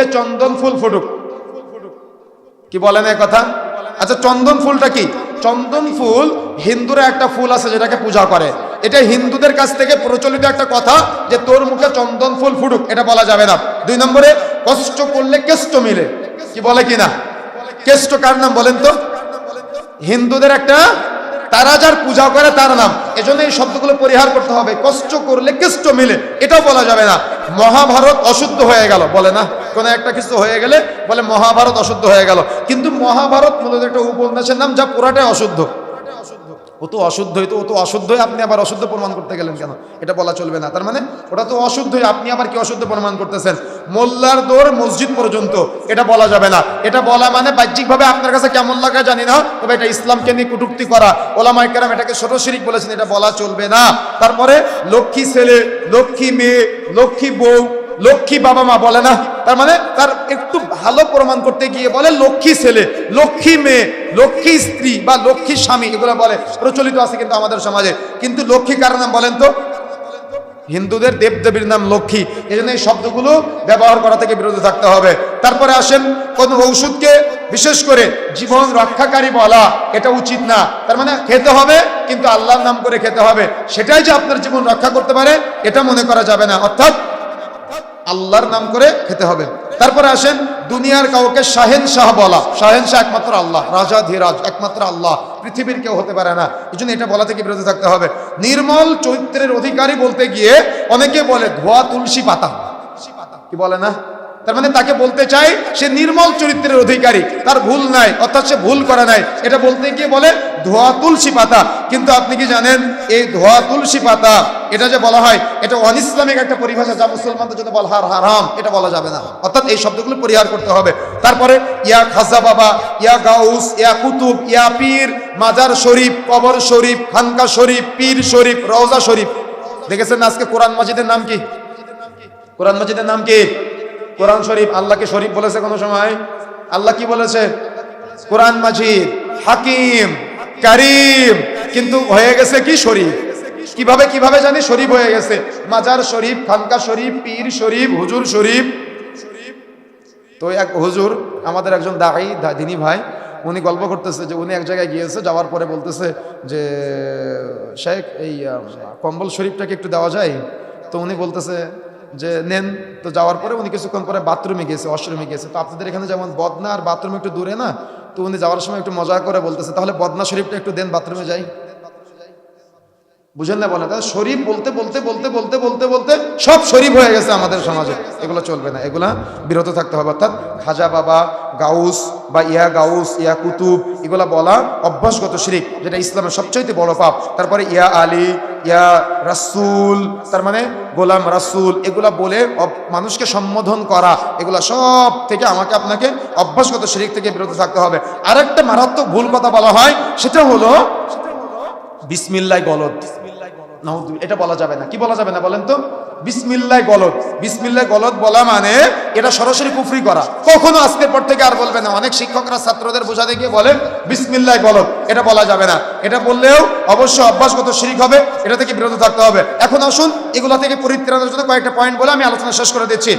মুখে চন্দন ফুল ফুটুক। কি বলেন এই কথা? আচ্ছা চন্দন ফুলটা কি? চন্দন ফুল হিন্দুরা একটা ফুল আছে যেটাকে পূজা করে। এটা হিন্দুদের কাছ থেকে প্রচলিত একটা কথা যে তোর মুখে চন্দন ফুল ফুটুক, এটা বলা যাবে না। দুই নম্বরে, কষ্ট করলে কেষ্ট মিলে। কি বলে কি না কেষ্ট কার নাম বলেন তো? হিন্দুদের একটা তারা যার পূজা করে তার নাম। এজন্য এই শব্দগুলো পরিহার করতে হবে। কষ্ট করলে কেষ্ট মিলে। এটাও বলা যাবে না। মহাভারত অশুদ্ধ হয়ে গেল। বলে না? কোনো একটা কিছু হয়ে গেলে বলে মহাভারত অশুদ্ধ হয়ে গেল। কিন্তু মহাভারত মূলত একটা উপন্যাসের নাম যা পুরাটাই অশুদ্ধ। ও তো অশুদ্ধই তো, ও তো অশুদ্ধই। আপনি আবার অশুদ্ধ প্রমাণ করতে গেলেন কেন? এটা বলা চলবে না। তার মানে ওটা তো অশুদ্ধই। আপনি আবার কি অশুদ্ধ প্রমাণ করতেছেন? মোল্লার দৌড় মসজিদ পর্যন্ত। এটা বলা যাবে না। এটা বলা মানে বাহ্যিকভাবে আপনার কাছে কেমন লাগা জানি না, তবে এটা ইসলামকে নিয়ে কটুক্তি করা। কেরাম এটাকে ছোট শিরিক বলেছেন, এটা বলা চলবে না। তারপরে লক্ষ্মী ছেলে, লক্ষ্মী মেয়ে, লক্ষ্মী বউ, লক্ষ্মী বাবা মা বলে না। তার মানে তার একটু ভালো প্রমাণ করতে গিয়ে বলে লক্ষ্মী ছেলে, লক্ষ্মী মেয়ে, লক্ষ্মী স্ত্রী বা লক্ষ্মী স্বামী, এগুলো বলে। প্রচলিত আছে কিন্তু আমাদের সমাজে। কিন্তু লক্ষ্মী কার নাম বলেন তো? হিন্দুদের দেবদেবীর নাম লক্ষ্মী এই জন্য এই শব্দগুলো ব্যবহার করা থেকে বিরত থাকতে হবে। তারপরে আসেন কোনো ঔষধকে বিশেষ করে জীবন রক্ষাকারী বলা, এটা উচিত না। তার মানে খেতে হবে, কিন্তু আল্লাহর নাম করে খেতে হবে। সেটাই যে আপনার জীবন রক্ষা করতে পারে, এটা মনে করা যাবে না। অর্থাৎ আল্লাহর নাম করে খেতে হবে। তারপরে আসেন দুনিয়ার কাউকে শাহেন শাহ বলা। শাহেন শাহ একমাত্র আল্লাহ, রাজা ধীরাজ একমাত্র আল্লাহ, পৃথিবীর কেউ হতে পারে না। এই জন্য এটা বলা থেকে বিরত থাকতে হবে। নির্মল চরিত্রের অধিকারী বলতে গিয়ে অনেকে বলে ধোয়া তুলসী পাতা। কি বলে না? তার মানে তাকে বলতে চাই, সে নির্মল চরিত্রের অধিকারী। তার ভুল নাই, অর্থাৎ সে ভুল করা নাই। এটা বলতে গিয়ে বলে ধোয়া তুলসী পাতা। কিন্তু আপনি কি জানেন, এই ধোয়া তুলসী পাতা, এটা যে বলা হয়, এটা অন ইসলামিক একটা পরিভাষা যা মুসলমানদের জন্য বলা হার হারাম, এটা বলা যাবে না। অর্থাৎ এই শব্দগুলো পরিহার করতে হবে। তারপরে, ইয়া খাজা বাবা, ইয়া গাউস, ইয়া কুতুব, ইয়া পীর, মাজার শরীফ, কবর শরীফ, খানকা শরীফ, পীর শরীফ, রওজা শরীফ। দেখেছেন আজকে কোরআন মাজিদের নাম কি? কোরআন মাজিদের নাম কি? কোরআন শরীফ, আল্লাহকে শরীফ বলেছে কোনো সময়? আল্লাহ কি বলেছে? কোরআন মাজিদ, হাকিম। কারিম। কিন্তু হয়ে গেছে কি শরীফ? কীভাবে কীভাবে জানি শরীফ হয়ে গেছে? মাজার শরীফ, খানকা শরীফ, পীর শরীফ, হুজুর শরীফ। তো এক হুজুর, আমাদের একজন দায়ী দিনী ভাই, উনি গল্প করতেছে যে উনি এক জায়গায় গিয়েছে, যাওয়ার পরে বলতেছে যে, শেখ, এই কম্বল শরীফটাকে একটু দেওয়া যায়? তো উনি বলতেছে যে, নেন। তো যাওয়ার পরে উনি কিছুক্ষণ পরে বাথরুমে গিয়েছে, ওয়াশরুমে গিয়েছে। তো আপনাদের এখানে যেমন বদনা আর বাথরুম একটু দূরে না তো উনি যাওয়ার সময় একটু মজা করে বলতেছে, তাহলে বদনা শরীফটা একটু দেন বাথরুমে যাই। বুঝেন না বলে, তাহলে শরীফ বলতে বলতে বলতে বলতে বলতে বলতে সব শরীফ হয়ে গেছে আমাদের সমাজে। এগুলো চলবে না, এগুলা বিরত থাকতে হবে। অর্থাৎ খাজা বাবা, গাউস বা ইয়া গাউস, ইয়া কুতুব, এগুলা বলা অভ্যাসগত শিরিক, যেটা ইসলামের সবচাইতে বড় পাপ। তারপরে ইয়া আলী, ইয়া রাসুল, তার মানে গোলাম রাসুল, এগুলা বলে মানুষকে সম্বোধন করা, এগুলা সব থেকে আমাকে আপনাকে অভ্যাসগত শিরিক থেকে বিরত থাকতে হবে। আরেকটা মারাত্মক ভুল কথা বলা হয়, সেটা হলো বিসমিল্লাহ গলদ। এটা বলা যাবে না। কি বলা যাবে না বলেন তো? বিসমিল্লাহ গলদ। বিসমিল্লাহ গলদ বলা মানে এটা সরাসরি কুফরি করা। কখনো আজকের পর থেকে আর বলবে না। অনেক শিক্ষকরা ছাত্রদের বোঝাতে গিয়ে বলে বিসমিল্লাহ গলদ। এটা বলা যাবে না। এটা বললেও অবশ্যই অভ্যাসগত শিরিক হবে। এটা থেকে বিরত থাকতে হবে। এখন আসুন, এগুলা থেকে পরিত্রাণের জন্য কয়েকটা পয়েন্ট বলে আমি আলোচনা শেষ করে দিচ্ছি।